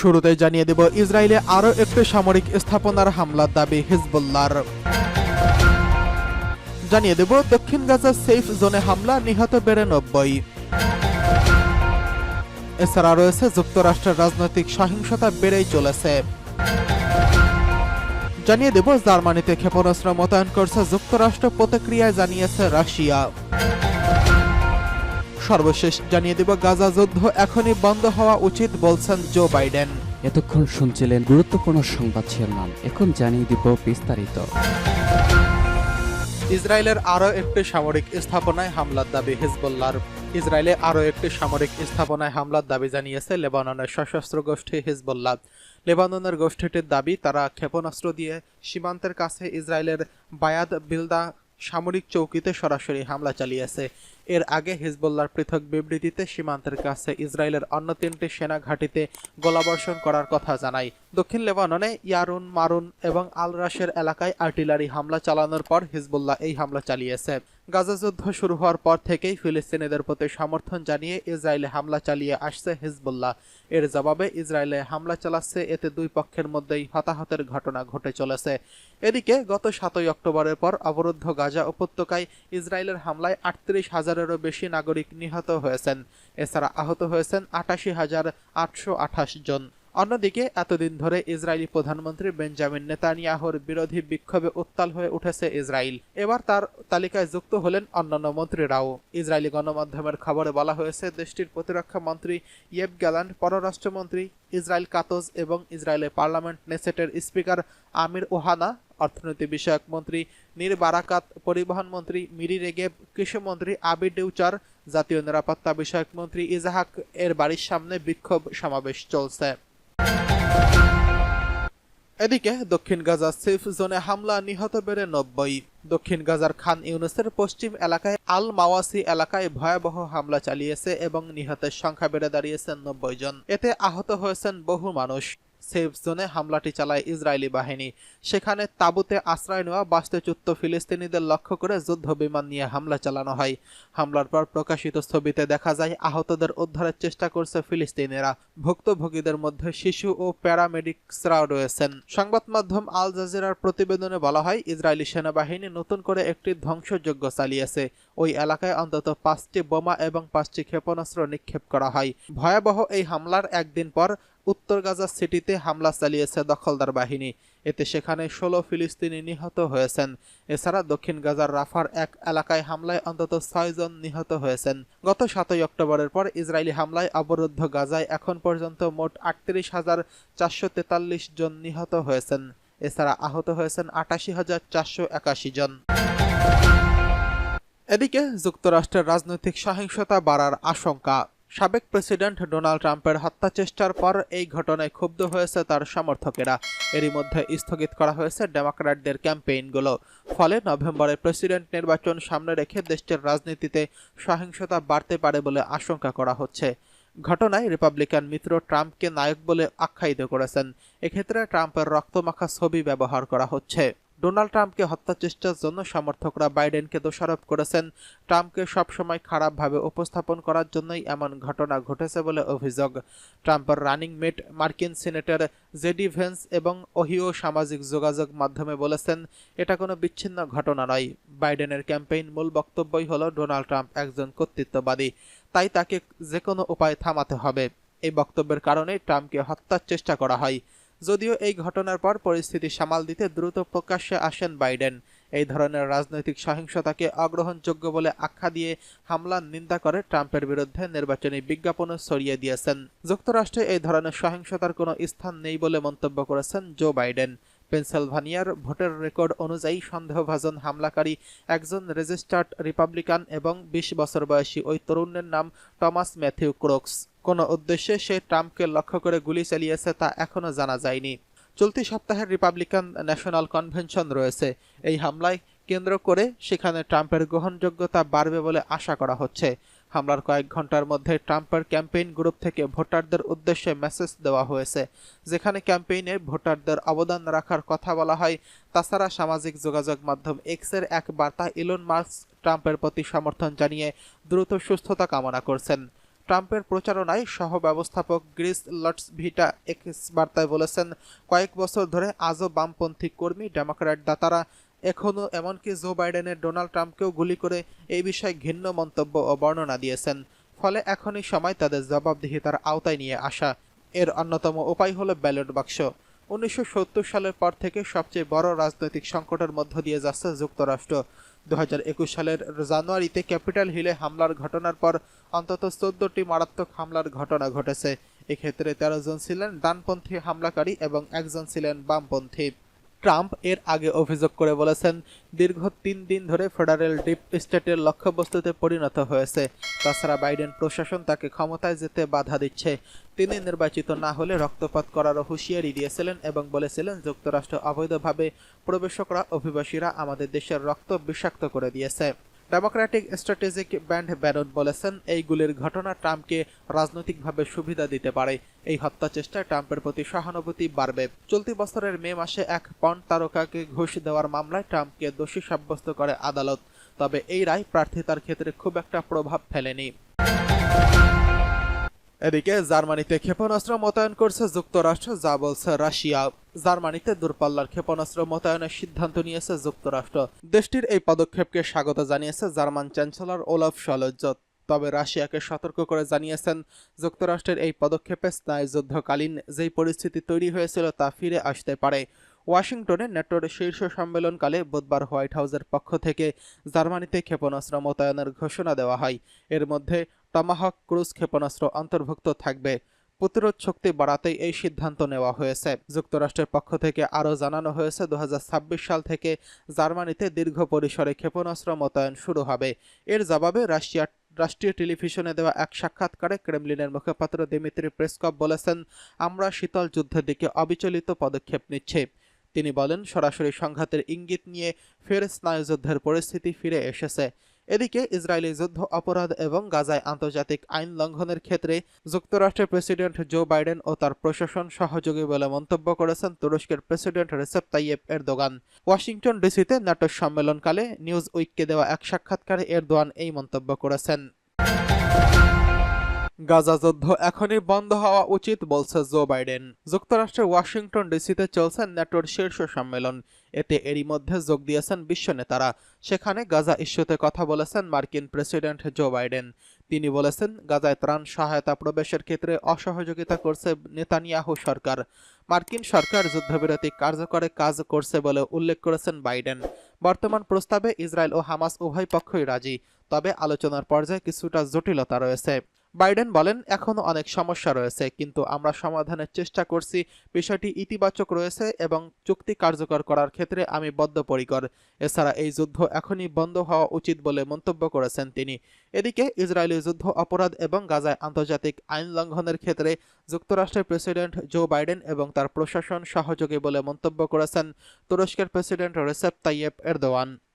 শুরুতেই জানিয়ে দেব, ইসরায়েলে আরও একটি সামরিক স্থাপনার হামলার দাবি হিজবুল্লাহর। জানিয়ে দেব, দক্ষিণ গাজার সেফ জোনে হামলা নিহত বেড়ে নব্বই এছাড়া রয়েছে যুক্তরাষ্ট্রের রাজনৈতিক সহিংসতা বেড়েই চলেছে। জানিয়ে দেব, জার্মানিতে ক্ষেপণাস্ত্র মোতায়েন করছে যুক্তরাষ্ট্র, প্রতিক্রিয়ায় জানিয়েছে রাশিয়া। সর্বশেষ জানিয়ে দেব গাজা যুদ্ধ এখনই বন্ধ হওয়া উচিত বলছেন জো বাইডেন। এতক্ষণ শুনছিলেন গুরুত্বপূর্ণ সংবাদ শিরোনাম। এখন জানিয়ে দিব বিস্তারিত। ইসরায়েলের আরও একটি সামরিক স্থাপনায় হামলার দাবি হিজবুল্লাহর। ইসরায়েলে আরও একটি সামরিক স্থাপনায় হামলার দাবি জানিয়েছে লেবাননের সশস্ত্র গোষ্ঠী হিজবুল্লাহ। লেবাননের গোষ্ঠীটির দাবি তারা ক্ষেপণাস্ত্র দিয়ে সীমান্তের কাছে ইসরায়েলের বায়াদ বিলদা সামরিক চৌকিতে সরাসরি হামলা চালিয়েছে। এর আগে হিজবুল্লার পৃথক বিবৃতিতে সীমান্তের কাছে ইসরায়েলের অন্য তিনটি সেনা ঘাঁটিতে গোলাবর্ষণ করার কথা জানায়। দক্ষিণ লেবাননে ইয়ারুন, মারুন এবং আল রাশের এলাকায় আর্টিলারি হামলা চালানোর পর হিজবুল্লাহ এই হামলা চালিয়েছে। গাজা যুদ্ধ শুরু হওয়ার পর থেকেই ফিলিস্তিনিদের প্রতি সমর্থন জানিয়ে ইসরায়েলে হামলা চালিয়ে আসছে হিজবুল্লাহ। এর জবাবে ইসরায়েলে হামলা চালাচ্ছে, এতে দুই পক্ষের মধ্যেই হতাহতের ঘটনা ঘটে চলেছে। এদিকে গত সাতই অক্টোবরের পর অবরুদ্ধ গাজা উপত্যকায় ইসরায়েলের হামলায় আটত্রিশ হাজারেরও বেশি নাগরিক নিহত হয়েছেন। এছাড়া আহত হয়েছেন আটাশি হাজার আটশো আঠাশ জন। অন্যদিকে এতদিন ধরে ইসরায়েলি প্রধানমন্ত্রী বেঞ্জামিন নেতানিয়াহুর বিরোধী বিক্ষোভে উত্তাল হয়ে উঠেছে ইসরায়েল। এবার তার তালিকায় যুক্ত হলেন অন্যান্য মন্ত্রীরাও। ইসরায়েলি গণমাধ্যমের খবরে বলা হয়েছে, দেশটির প্রতিরক্ষা মন্ত্রী ইয়েব গ্যালান্ড পররাষ্ট্রমন্ত্রী ইসরায়েল কাতজ এবং ইসরায়েলের পার্লামেন্ট নেসেটের স্পিকার আমির ওহানা অর্থনীতি বিষয়ক মন্ত্রী নীর বারাকাত, পরিবহন মন্ত্রী মিরি রেগেব কৃষিমন্ত্রী আবি ডেউচার জাতীয় নিরাপত্তা বিষয়ক মন্ত্রী ইজাহাক এর বাড়ির সামনে বিক্ষোভ সমাবেশ চলছে। এদিকে দক্ষিণ গাজার সেফ জোনে হামলা নিহত বেড়ে নব্বই। দক্ষিণ গাজার খান ইউনুসের পশ্চিম এলাকায় আল মাওয়াসি এলাকায় ভয়াবহ হামলা চালিয়েছে এবং নিহতের সংখ্যা বেড়ে দাঁড়িয়েছেন নব্বই জন। এতে আহত হয়েছেন বহু মানুষ। সেফ জোনে হামলাটি চালায় ইসরায়েলি বাহিনী। সেখানে তাঁবুতে আশ্রয় নেওয়া বাস্তুচ্যুত ফিলিস্তিনিদের লক্ষ্য করে যুদ্ধ বিমান নিয়ে হামলা চালানো হয়। হামলার পর প্রকাশিত ছবিতে দেখা যায়, আহতদের উদ্ধারের চেষ্টা করছে ফিলিস্তিনিরা। ভুক্তভোগীদের মধ্যে শিশু ও প্যারামেডিক্সরাও রয়েছেন। সংবাদ মাধ্যম আল জাজিরার প্রতিবেদনে বলা হয়, ইসরায়েলি সেনাবাহিনী নতুন করে একটি ধ্বংসযজ্ঞ চালিয়েছে। ওই এলাকায় অন্তত পাঁচটি বোমা এবং পাঁচটি ক্ষেপণাস্ত্র নিক্ষেপ করা হয়। ভয়াবহ এই হামলার একদিন পর উত্তর গাজা সিটিতে হামলা চালিয়েছে দখলদার বাহিনী। এতে সেখানে ষোলো ফিলিস্তিনি নিহত হয়েছেন। এছাড়া দক্ষিণ গাজার রাফার এক এলাকায় হামলায় অন্তত ছয় জন নিহত হয়েছেন। গত সাতই অক্টোবরের পর ইসরায়েলি হামলায় অবরুদ্ধ গাজায় এখন পর্যন্ত মোট আটত্রিশ হাজার চারশো তেতাল্লিশ জন নিহত হয়েছেন। এছাড়া আহত হয়েছেন আটাশি হাজার চারশো একাশি জন। এদিকে যুক্তরাষ্ট্রের রাজনৈতিক সহিংসতা বাড়ার আশঙ্কা। সাবেক প্রেসিডেন্ট ডোনাল্ড ট্রাম্পের হত্যা চেষ্টার পর এই ঘটনায় ক্ষুব্ধ হয়েছে তার সমর্থকেরা। এরই মধ্যে স্থগিত করা হয়েছে ডেমোক্র্যাটদের ক্যাম্পেইনগুলো। ফলে নভেম্বরে প্রেসিডেন্ট নির্বাচন সামনে রেখে দেশটির রাজনীতিতে সহিংসতা বাড়তে পারে বলে আশঙ্কা করা হচ্ছে। ঘটনায় রিপাবলিকান মিত্র ট্রাম্পকে নায়ক বলে আখ্যায়িত করেছেন। এক্ষেত্রে ট্রাম্পের রক্তমাখা ছবি ব্যবহার করা হচ্ছে। ডোনাল্ড ট্রাম্পকে হত্যা চেষ্টার জন্য সমর্থকরা বাইডেনকে দোষারোপ করেছেন। ট্রাম্পকে সবসময় খারাপভাবে উপস্থাপন করার জন্যই এমন ঘটনা ঘটেছে বলে অভিযোগ। ট্রাম্পের রানিং মেট মার্কিন সিনেটর জেডি ভেন্স এবং ওহিও সামাজিক যোগাযোগ মাধ্যমে বলেছেন, এটা কোনো বিচ্ছিন্ন ঘটনা নয়। বাইডেনের ক্যাম্পেইন মূল বক্তব্যই হলো ডোনাল্ড ট্রাম্প একজন কর্তৃত্ববাদী। তাই তাকে যে কোনো উপায় থামাতে হবে। এই বক্তব্যের কারণে ট্রাম্পকে হত্যার চেষ্টা করা হয়। যদিও এই ঘটনার পর পরিস্থিতি সামাল দিতে দ্রুত প্রকাশ্যে আসেন বাইডেন। এই ধরনের রাজনৈতিক সহিংসতাকে অগ্রহণযোগ্য বলে আখ্যা দিয়ে হামলার নিন্দা করে ট্রাম্পের বিরুদ্ধে নির্বাচনী বিজ্ঞাপনও ছড়িয়ে দিয়েছেন। যুক্তরাষ্ট্রে এই ধরনের সহিংসতার কোনো স্থান নেই বলে মন্তব্য করেছেন জো বাইডেন। পেনসিলভানিয়ার ভোটের রেকর্ড অনুযায়ী সন্দেহভাজন হামলাকারী একজন রেজিস্টার্ড রিপাবলিকান এবং বিশ বছর বয়সী ওই তরুণের নাম টমাস ম্যাথিউ ক্রোক্স। কোনো উদ্দেশ্যে সে ট্রাম্পকে লক্ষ্য করে গুলি চালিয়েছে তা এখনও জানা যায়নি। চলতি সপ্তাহের রিপাবলিকান ন্যাশনাল কনভেনশন রয়েছে। এই হামলায় কেন্দ্র করে সেখানে ট্রাম্পের গ্রহণযোগ্যতা বাড়বে বলে আশা করা হচ্ছে। হামলার কয়েক ঘণ্টার মধ্যে ট্রাম্পের ক্যাম্পেইন গ্রুপ থেকে ভোটারদের উদ্দেশ্যে মেসেজ দেওয়া হয়েছে, যেখানে ক্যাম্পেইনে ভোটারদের অবদান রাখার কথা বলা হয়। তাছাড়া সামাজিক যোগাযোগ মাধ্যম এক্সের এক বার্তা ইলন মার্কস ট্রাম্পের প্রতি সমর্থন জানিয়ে দ্রুত সুস্থতা কামনা করছেন। ট্রাম্পের প্রচারণায় সহ ব্যবস্থাপক গ্রিস লটস ভিটা এক্স বার্তায় বলেছেন, কয়েক বছর ধরে আজও বামপন্থী কর্মী, ডেমোক্র্যাট দাতারা এখনও এমনকি জো বাইডেনের ডোনাল্ড ট্রাম্পকেও গুলি করে এই বিষয়ে ঘিন্ন মন্তব্য ও বর্ণনা দিয়েছেন। ফলে এখনই সময় তাদের জবাবদিহিতার আওতায় নিয়ে আসা। এর অন্যতম উপায় হলো ব্যালট বাক্স। উনিশশো সত্তর সালের পর থেকে সবচেয়ে বড় রাজনৈতিক সংকটের মধ্য দিয়ে যাচ্ছে যুক্তরাষ্ট্র। দু হাজার একুশ সালের জানুয়ারিতে ক্যাপিটাল হিলে হামলার ঘটনার পর অন্তত চোদ্দটি মারাত্মক হামলার ঘটনা ঘটেছে। এক্ষেত্রে তেরো জন ছিলেন ডানপন্থী হামলাকারী এবং একজন ছিলেন বামপন্থী। ট্রাম্প এর আগে অভিযোগ করে বলেছেন, দীর্ঘ তিন দিন ধরে ফেডারেল ডিপ স্টেটের লক্ষ্যবস্তুতে পরিণত হয়েছে। তাছাড়া বাইডেন প্রশাসন তাকে ক্ষমতায় যেতে বাধা দিচ্ছে। তিনি নির্বাচিত না হলে রক্তপাত করারও হুঁশিয়ারি দিয়েছিলেন এবং বলেছিলেন, যুক্তরাষ্ট্র অবৈধভাবে প্রবেশকরা অভিবাসীরা আমাদের দেশের রক্ত বিষাক্ত করে দিয়েছে। ডেমোক্রেটিক স্ট্র্যাটেজিক ব্যান্ড ব্যারন বলেছেন এইগুলির ঘটনা ট্রাম্পকে রাজনৈতিকভাবে সুবিধা দিতে পারে। এই হত্যা চেষ্টায় ট্রাম্পের প্রতি সহানুভূতি বাড়বে। চলতি বছরের মে মাসে এক পণ তারকাকে ঘুষ দেওয়ার মামলায় ট্রাম্পকে দোষী সাব্যস্ত করে আদালত। তবে এই রায় প্রার্থিতার ক্ষেত্রে খুব একটা প্রভাব ফেলেনি। এদিকে জার্মানিতে ক্ষেপণাস্ত্র মোতায়েন করছে যুক্তরাষ্ট্র, যা বলছে রাশিয়া। জার্মানিতে দূরপাল্লার ক্ষেপণাস্ত্র মোতায়েনের সিদ্ধান্ত নিয়েছে যুক্তরাষ্ট্র। দেশটির এই পদক্ষেপকে স্বাগত জানিয়েছে জার্মান চ্যান্সেলর ওলাফ সলজ্জ তবে রাশিয়াকে সতর্ক করে জানিয়েছেন, যুক্তরাষ্ট্রের এই পদক্ষেপে স্নায়ুযুদ্ধকালীন যেই পরিস্থিতি তৈরি হয়েছিল তা ফিরে আসতে পারে। ওয়াশিংটনে নেটোর শীর্ষ সম্মেলনকালে বুধবার হোয়াইট হাউসের পক্ষ থেকে জার্মানিতে ক্ষেপণাস্ত্র মোতায়েনের ঘোষণা দেওয়া হয়। এর মধ্যে টমাহক ক্রুজ ক্ষেপণাস্ত্র অন্তর্ভুক্ত থাকবে। প্রতিরোধ শক্তি বাড়াতেই এই সিদ্ধান্ত নেওয়া হয়েছে। যুক্তরাষ্ট্রের পক্ষ থেকে আরও জানানো হয়েছে, দুহাজার ছাব্বিশ সাল থেকে জার্মানিতে দীর্ঘ পরিসরে ক্ষেপণাস্ত্র মোতায়েন শুরু হবে। এর জবাবে রাশিয়া, রাষ্ট্রীয় টেলিভিশনে দেওয়া এক সাক্ষাৎকারে ক্রেমলিনের মুখপাত্র দিমিত্রি প্রেসকপ বলেছেন, আমরা শীতল যুদ্ধের দিকে অবিচলিত পদক্ষেপ নিচ্ছি। তিনি বলেন, সরাসরি সংঘাতের ইঙ্গিত নিয়ে ফের স্নায়ুযুদ্ধের পরিস্থিতি ফিরে এসেছে। এদিকে ইসরায়েলি যুদ্ধ অপরাধ এবং গাজায় আন্তর্জাতিক আইন লঙ্ঘনের ক্ষেত্রে যুক্তরাষ্ট্রের প্রেসিডেন্ট জো বাইডেন ও তার প্রশাসন সহযোগী বলে মন্তব্য করেছেন তুরস্কের president Recep Tayyip Erdogan. Washington ডিসিতে ন্যাটোর সম্মেলনকালে নিউজ উইককে দেওয়া এক সাক্ষাৎকারে এরদোয়ান এই মন্তব্য করেছেন। গাজা যুদ্ধ এখনই বন্ধ হওয়া উচিত, বলছে জো বাইডেন। যুক্তরাষ্ট্রের ওয়াশিংটন ডিসিতে চলছে ন্যাটোর শীর্ষ সম্মেলন। এতে এরই মধ্যে যোগ দিয়েছেন বিশ্ব নেতারা। সেখানে গাজা ইস্যুতে কথা বলেছেন মার্কিন প্রেসিডেন্ট জো বাইডেন। তিনি বলেছেন, গাজায় ত্রাণ সহায়তা প্রবেশের ক্ষেত্রে অসহযোগিতা করছে নেতানিয়াহু সরকার। মার্কিন সরকার যুদ্ধবিরতি কার্যকরে কাজ করছে বলে উল্লেখ করেছেন বাইডেন। বর্তমান প্রস্তাবে ইসরায়েল ও হামাস উভয় পক্ষই রাজি। তবে আলোচনার পর্যায়ে কিছুটা জটিলতা রয়েছে। বাইডেন বলেন এখনও অনেক সমস্যা রয়েছে, কিন্তু আমরা সমাধানের চেষ্টা করছি। বিষয়টি ইতিবাচক রয়েছে এবং চুক্তি কার্যকর করার ক্ষেত্রে আমি বদ্ধপরিকর। এছাড়া এই যুদ্ধ এখনই বন্ধ হওয়া উচিত বলে মন্তব্য করেছেন তিনি। এদিকে, ইসরায়েলি যুদ্ধ অপরাধ এবং গাজায় আন্তর্জাতিক আইন লঙ্ঘনের ক্ষেত্রে যুক্তরাষ্ট্রের প্রেসিডেন্ট জো বাইডেন এবং তার প্রশাসন সহযোগী বলে মন্তব্য করেছেন তুরস্কের প্রেসিডেন্ট রেসেপ তাইয়েব এরদোয়ান।